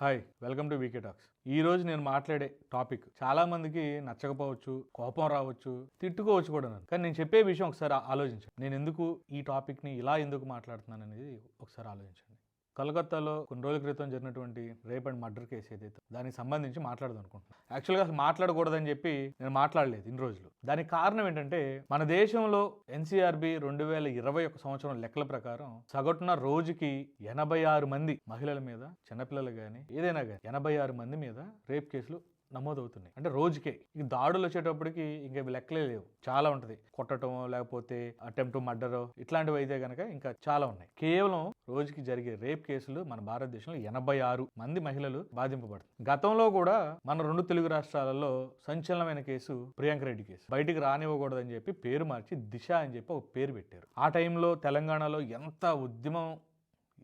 Hi welcome to V K talks ఈ రోజు నేను మాట్లాడే టాపిక్ చాలా మందికి నచ్చకపోవచ్చు కోపం రావచ్చు తిట్టుకోవచ్చు కూడా నన్ను. కానీ నేను చెప్పే విషయం ఒకసారి ఆలోచించండి. నేను ఎందుకు ఈ టాపిక్ని ఇలా ఎందుకు మాట్లాడుతున్నాను అనేది ఒకసారి ఆలోచించండి. కలకత్తాలో కొన్ని రోజుల క్రితం జరిగినటువంటి రేప్ అండ్ మర్డర్ కేసు ఏదైతే దానికి సంబంధించి మాట్లాడదాం అనుకుంటున్నాను యాక్చువల్గా అసలు మాట్లాడకూడదని చెప్పి నేను మాట్లాడలేదు ఇన్ని రోజులు. దానికి కారణం ఏంటంటే మన దేశంలో ఎన్సీఆర్బి రెండు వేల ఇరవై ఒక సంవత్సరం లెక్కల ప్రకారం సగటున రోజుకి ఎనభై ఆరు మంది మహిళల మీద చిన్నపిల్లలు కానీ ఏదైనా కానీ ఎనభై ఆరు మంది మీద రేప్ కేసులు నమోదవుతున్నాయి. అంటే రోజుకే. ఇక దాడులు వచ్చేటప్పటికి ఇంకా లెక్కలే లేవు. చాలా ఉంటుంది. కొట్టడం లేకపోతే అటెంప్ట్ మర్డర్ ఇట్లాంటివి అయితే కనుక ఇంకా చాలా ఉన్నాయి. కేవలం రోజుకి జరిగే రేప్ కేసులు మన భారతదేశంలో ఎనభై ఆరు మంది మహిళలు బాధింపబడుతుంది గతంలో కూడా మన రెండు తెలుగు రాష్ట్రాలలో సంచలనమైన కేసు ప్రియాంక రెడ్డి కేసు. బయటికి రానివ్వకూడదని చెప్పి పేరు మార్చి దిశ అని చెప్పి ఒక పేరు పెట్టారు. ఆ టైంలో తెలంగాణలో ఎంత ఉద్యమం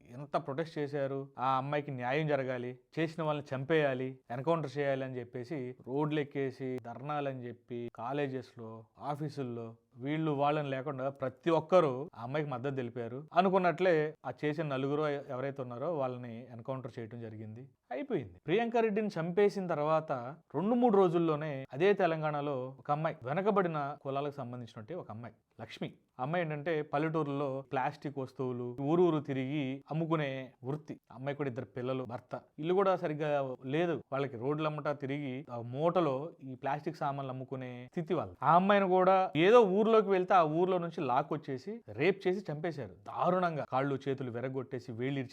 ఎంత ప్రొటెస్ట్ చేశారు? ఆ అమ్మాయికి న్యాయం జరగాలి చేసిన వాళ్ళని చంపేయాలి ఎన్కౌంటర్ చేయాలి అని చెప్పేసి రోడ్లు ఎక్కేసి ధర్నాలని చెప్పి కాలేజెస్లో ఆఫీసుల్లో వీళ్ళు వాళ్ళని లేకుండా ప్రతి ఒక్కరూ ఆ అమ్మాయికి మద్దతు తెలిపారు. అనుకున్నట్లే ఆ చేసిన నలుగురు ఎవరైతే ఉన్నారో వాళ్ళని ఎన్కౌంటర్ చేయడం జరిగింది. అయిపోయింది. ప్రియాంక రెడ్డిని చంపేసిన తర్వాత రెండు మూడు రోజుల్లోనే అదే తెలంగాణలో ఒక అమ్మాయి వెనకబడిన కులాలకు సంబంధించినట్టు ఒక అమ్మాయి లక్ష్మి. అమ్మాయి ఏంటంటే పల్లెటూరులో ప్లాస్టిక్ వస్తువులు ఊరు ఊరు తిరిగి అమ్ముకునే వృత్తి. అమ్మాయి కూడా ఇద్దరు పిల్లలు భర్త. ఇల్లు కూడా సరిగ్గా లేదు. వాళ్ళకి రోడ్లమ్మట తిరిగి ఆ మూటలో ఈ ప్లాస్టిక్ సామాన్లు అమ్ముకునే స్థితి వాళ్ళు ఆ అమ్మాయిని కూడా ఏదో ఊరు ఊర్లోకి వెళ్తే ఆ ఊర్లో నుంచి లాక్కొచ్చేసి రేప్ చేసి చంపేశారు. దారుణంగా. కాళ్ళు చేతులు వెరగొట్టేసి వేళ్ళు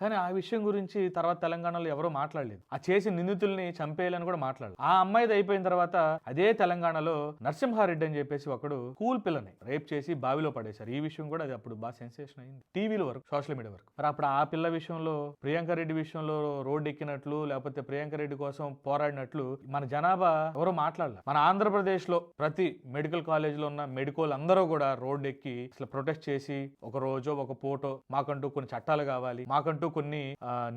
కానీ ఆ విషయం గురించి తర్వాత తెలంగాణలో ఎవరో మాట్లాడలేదు. ఆ చేసి నిందితుల్ని చంపేయాలని కూడా మాట్లాడలేదు. ఆ అమ్మాయిది అయిపోయిన తర్వాత అదే తెలంగాణలో నరసింహారెడ్డి అని చెప్పేసి ఒకడు కూల్ పిల్లని రేప్ చేసి బావిలో పడేశారు. ఈ విషయం కూడా అది అప్పుడు బాగా సెన్సేషన్ అయింది. టీవీల వరకు సోషల్ మీడియా వరకు. మరి అప్పుడు ఆ పిల్ల విషయంలో ప్రియాంక రెడ్డి విషయంలో రోడ్డు ఎక్కినట్లు లేకపోతే ప్రియాంక రెడ్డి కోసం పోరాడినట్లు మన జనాభా ఎవరో మాట్లాడలేదు మన ఆంధ్రప్రదేశ్లో ప్రతి మెడికల్ కాలేజ్లో ఉన్న మెడికోలు అందరూ కూడా రోడ్డు ఎక్కి అసలు ప్రొటెస్ట్ చేసి ఒక రోజు ఒక ఫోటో మాకంటూ కొన్ని చట్టాలు కావాలి మాకంటూ కొన్ని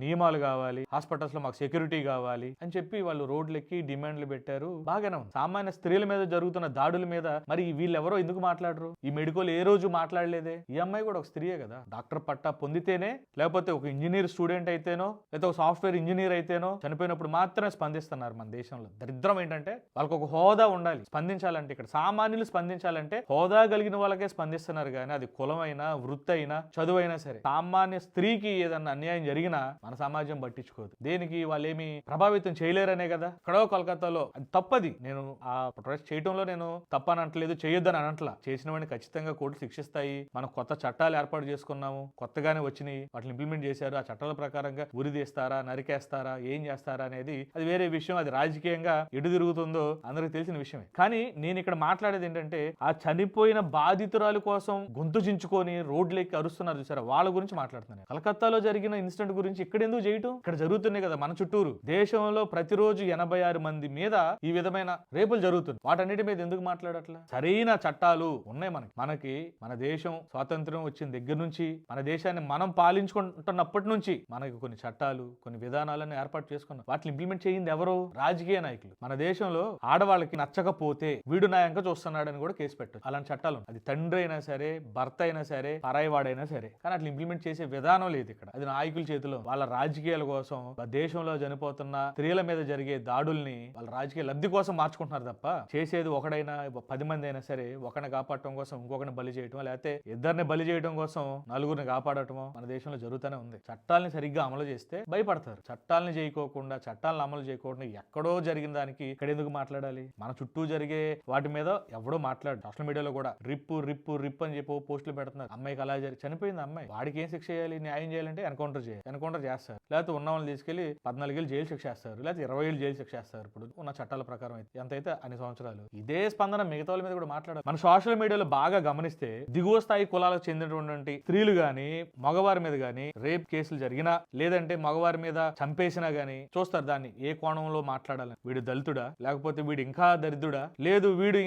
నియమాలు కావాలి హాస్పిటల్స్లో మాకు సెక్యూరిటీ కావాలి అని చెప్పి వాళ్ళు రోడ్లు ఎక్కి డిమాండ్లు పెట్టారు. బాగానే ఉంది. సామాన్య స్త్రీల మీద జరుగుతున్న దాడుల మీద మరి వీళ్ళెవరో ఎందుకు మాట్లాడరు? ఈ మెడికోలు ఏ రోజు మాట్లాడలేదే? ఈ అమ్మాయి కూడా ఒక స్త్రీయే కదా. డాక్టర్ పట్టా పొందితేనే లేకపోతే ఒక ఇంజనీర్ స్టూడెంట్ అయితేనో లేకపోతే ఒక సాఫ్ట్వేర్ ఇంజనీర్ అయితేనో చనిపోయినప్పుడు మాత్రమే స్పందిస్తున్నారు మన దేశంలో. దరిద్రం ఏంటంటే వాళ్ళకి ఒక హోదా ఉండాలి. స్పందించాలంటే ఇక్కడ సామాన్యులు స్పందించాలంటే అంటే హోదా కలిగిన వాళ్ళకే స్పందిస్తున్నారు కానీ అది కులమైనా వృత్తి అయినా చదువైనా సరే. సామాన్య స్త్రీకి ఏదన్నా అన్యాయం జరిగినా మన సమాజం పట్టించుకోదు. దేనికి వాళ్ళేమి ప్రభావితం చేయలేరనే కదా. ఎక్కడో కోల్కతాలో అది తప్పది. నేను ఆ ప్రొటెస్ట్ చేయడంలో నేను తప్పని అనట్లేదు చేయొద్దని అనట్లా. చేసిన వాడిని ఖచ్చితంగా కోర్టు శిక్షిస్తాయి. మనం కొత్త చట్టాలు ఏర్పాటు చేసుకున్నాము. కొత్తగానే వచ్చినాయి. వాటిని ఇంప్లిమెంట్ చేశారు. ఆ చట్టాల ప్రకారంగా ఉరిదీస్తారా నరికేస్తారా ఏం చేస్తారా అనేది అది వేరే విషయం. అది రాజకీయంగా ఎటు తిరుగుతుందో అందరికి తెలిసిన విషయమే. కానీ నేను ఇక్కడ మాట్లాడేది ఏంటంటే ఆ చనిపోయిన బాధితురాలు కోసం గొంతు చించుకొని రోడ్లెక్కి అరుస్తున్నారు చూసారా? వాళ్ళ గురించి మాట్లాడుతున్నాను. కలకత్తాలో జరిగిన ఇన్సిడెంట్ గురించి ఇక్కడ ఎందుకు చేయటం? ఇక్కడ జరుగుతున్నాయి కదా మన చుట్టూరు. దేశంలో ప్రతిరోజు ఎనభై ఆరు మంది మీద ఈ విధమైన రేపులు జరుగుతుంది వాటన్నిటి మీద ఎందుకు మాట్లాడట్లా? సరైన చట్టాలు ఉన్నాయి మనకి. మనకి మన దేశం స్వాతంత్రం వచ్చిన దగ్గర నుంచి మన దేశాన్ని మనం పాలించుకుంటున్నప్పటి నుంచి మనకి కొన్ని చట్టాలు కొన్ని విధానాలను ఏర్పాటు చేసుకున్నాం. వాటిని ఇంప్లిమెంట్ చేయింది ఎవరు రాజకీయ నాయకులు. మన దేశంలో ఆడవాళ్ళకి నచ్చకపోతే వీడు నాయంగా చూస్తున్నాడని కూడా కేసు పెట్టచ్చు అలాంటి చట్టాలు అది తండ్రి అయినా సరే భర్త అయినా సరే పరాయివాడైనా సరే. కానీ అట్లా ఇంప్లిమెంట్ చేసే విధానం లేదు ఇక్కడ. అది నాయకుల చేతిలో. వాళ్ళ రాజకీయాల కోసం దేశంలో చనిపోతున్న స్త్రీల మీద జరిగే దాడుల్ని వాళ్ళ రాజకీయ లబ్ధి కోసం మార్చుకుంటున్నారు తప్ప చేసేది ఒకడైనా పది మంది అయినా సరే ఒకరిని కాపాడటం కోసం ఇంకొకరిని బలి చేయటం లేకపోతే ఇద్దరిని బలి చేయడం కోసం నలుగురిని కాపాడటమో మన దేశంలో జరుగుతూనే ఉంది. చట్టాలని సరిగ్గా అమలు చేస్తే భయపడతారు. చట్టాలని చేయకోకుండా చట్టాలను అమలు చేయకుండా ఎక్కడో జరిగిన దానికి ఇక్కడ ఎందుకు మాట్లాడాలి? మన చుట్టూ జరిగే వాటి మీద ఎవడో మాట్లాడు. సోషల్ మీడియాలో కూడా రిప్పు రిప్పు రిప్ అని చెప్పి పోస్టులు పెడుతున్నారు. అమ్మాయికి అలా జరిగి చనిపోయింది అమ్మాయి. వాడికి ఏం శిక్ష చేయాలి? న్యాయం చేయాలంటే ఎన్కౌంటర్ చేయాలి. ఎన్కౌంటర్ చేస్తారు. లేకపోతే ఉన్న వాళ్ళని తీసుకెళ్ళి పద్నాలుగేళ్ళు జైలు శిక్ష చేస్తారు. లేకపోతే ఇరవై ఏళ్ళు జైలు శిక్ష చేస్తారు. ఇప్పుడు ఉన్న చట్టాల ప్రకారం అయితే ఎంతైతే అన్ని సంవత్సరాలు ఇదే స్పందన మిగతా వాళ్ళ మీద కూడా మాట్లాడారు మన సోషల్ మీడియాలో బాగా గమనిస్తే దిగువ స్థాయి కులాలకు చెందినటువంటి స్త్రీలు గాని మగవారి మీద గాని రేప్ కేసులు జరిగినా లేదంటే మగవారి మీద చంపేసినా గాని చూస్తారు దాన్ని. ఏ కోణంలో మాట్లాడాలని. వీడు దళితుడా? లేకపోతే వీడు ఇంకా దరిద్రుడా? లేదు వీడు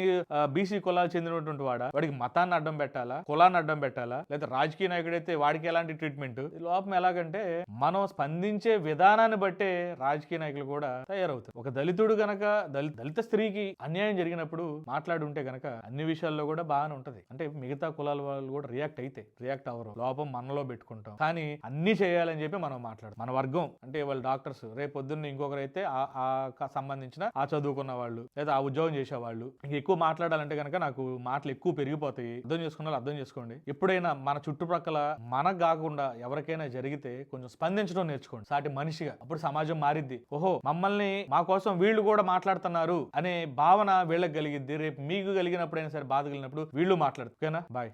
బీసీ కులాలు చెందినటువంటి వాడా? వాడికి మతాన్ని అడ్డం పెట్టాలా? కులాన్ని అడ్డం పెట్టాలా? లేదా రాజకీయ నాయకుడైతే వాడికి ఎలాంటి ట్రీట్మెంట్ లోపం ఎలాగంటే మనం స్పందించే విధానాన్ని బట్టే రాజకీయ నాయకులు కూడా తయారవుతారు. ఒక దళితుడు గనక దళి- దళిత స్త్రీకి అన్యాయం జరిగినప్పుడు మాట్లాడుంటే గనక అన్ని విషయాల్లో కూడా బాగానే ఉంటది. అంటే మిగతా కులాల వాళ్ళు కూడా రియాక్ట్ అయితే రియాక్ట్ అవ్వరు. లోపం మనలో పెట్టుకుంటాం. కానీ అన్ని చేయాలని చెప్పి మనం మాట్లాడు మన వర్గం అంటే వాళ్ళు డాక్టర్స్ రేపు పొద్దున్న ఇంకొకరు అయితే ఆ- సంబంధించిన ఆ చదువుకున్న వాళ్ళు లేదా ఆ ఉద్యోగం చేసేవాళ్ళు ఇంక ఎక్కువ మాట్లాడాలంటే కనుక నాకు మాటలు ఎక్కువ పెరిగిపోతాయి. అర్థం చేసుకున్న వాళ్ళు అర్థం చేసుకోండి. ఎప్పుడైనా మన చుట్టుప్రక్కల మనకు కాకుండా ఎవరికైనా జరిగితే కొంచెం స్పందించడం నేర్చుకోండి. సాటి మనిషిగా అప్పుడు సమాజం మారిద్ది. ఓహో మమ్మల్ని మా కోసం వీళ్ళు కూడా మాట్లాడుతున్నారు అనే భావన వీళ్ళకి కలిగిద్ది. రేపు మీకు కలిగినప్పుడైనా సరే బాధ కలిగినప్పుడు వీళ్ళు మాట్లాడుతారు. ఓకేనా? బాయ్.